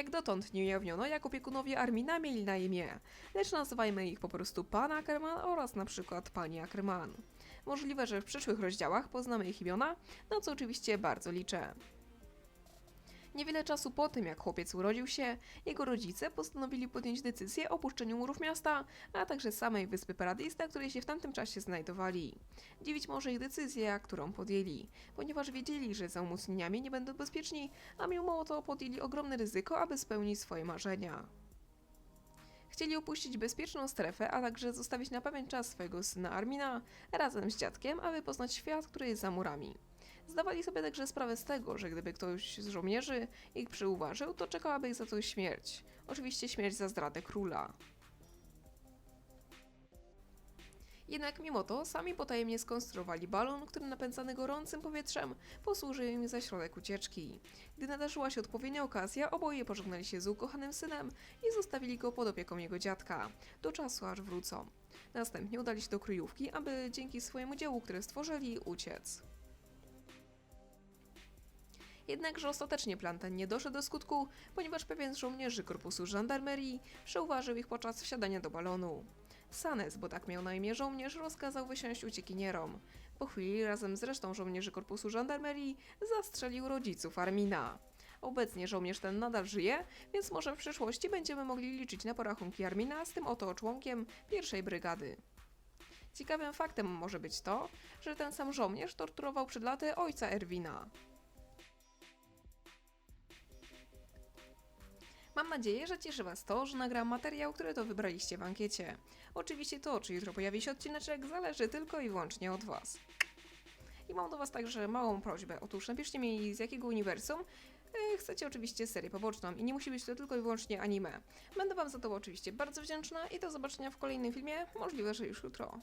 Jak dotąd nie ujawniono, jak opiekunowie Armina mieli na imię, lecz nazywajmy ich po prostu Pan Ackerman oraz na przykład Pani Ackerman. Możliwe, że w przyszłych rozdziałach poznamy ich imiona, na co oczywiście bardzo liczę. Niewiele czasu po tym, jak chłopiec urodził się, jego rodzice postanowili podjąć decyzję o opuszczeniu murów miasta, a także samej wyspy Paradis, na której się w tamtym czasie znajdowali. Dziwić może ich decyzja, którą podjęli, ponieważ wiedzieli, że za umocnieniami nie będą bezpieczni, a mimo to podjęli ogromne ryzyko, aby spełnić swoje marzenia. Chcieli opuścić bezpieczną strefę, a także zostawić na pewien czas swojego syna Armina razem z dziadkiem, aby poznać świat, który jest za murami. Zdawali sobie także sprawę z tego, że gdyby ktoś z żołnierzy ich przyuważył, to czekałaby ich za to śmierć. Oczywiście śmierć za zdradę króla. Jednak mimo to sami potajemnie skonstruowali balon, który napędzany gorącym powietrzem posłużył im za środek ucieczki. Gdy nadarzyła się odpowiednia okazja, oboje pożegnali się z ukochanym synem i zostawili go pod opieką jego dziadka, do czasu aż wrócą. Następnie udali się do kryjówki, aby dzięki swojemu dziełu, które stworzyli, uciec. Jednakże ostatecznie plan ten nie doszedł do skutku, ponieważ pewien z żołnierzy korpusu żandarmerii przeuważył ich podczas wsiadania do balonu. Sanes, bo tak miał na imię żołnierz, rozkazał wysiąść uciekinierom. Po chwili razem z resztą żołnierzy korpusu żandarmerii zastrzelił rodziców Armina. Obecnie żołnierz ten nadal żyje, więc może w przyszłości będziemy mogli liczyć na porachunki Armina z tym oto członkiem pierwszej brygady. Ciekawym faktem może być to, że ten sam żołnierz torturował przed laty ojca Erwina. Mam nadzieję, że cieszy Was to, że nagram materiał, który to wybraliście w ankiecie. Oczywiście to, czy jutro pojawi się odcineczek, zależy tylko i wyłącznie od Was. I mam do Was także małą prośbę. Otóż napiszcie mi z jakiego uniwersum e, chcecie oczywiście serię poboczną i nie musi być to tylko i wyłącznie anime. Będę Wam za to oczywiście bardzo wdzięczna i do zobaczenia w kolejnym filmie, możliwe, że już jutro.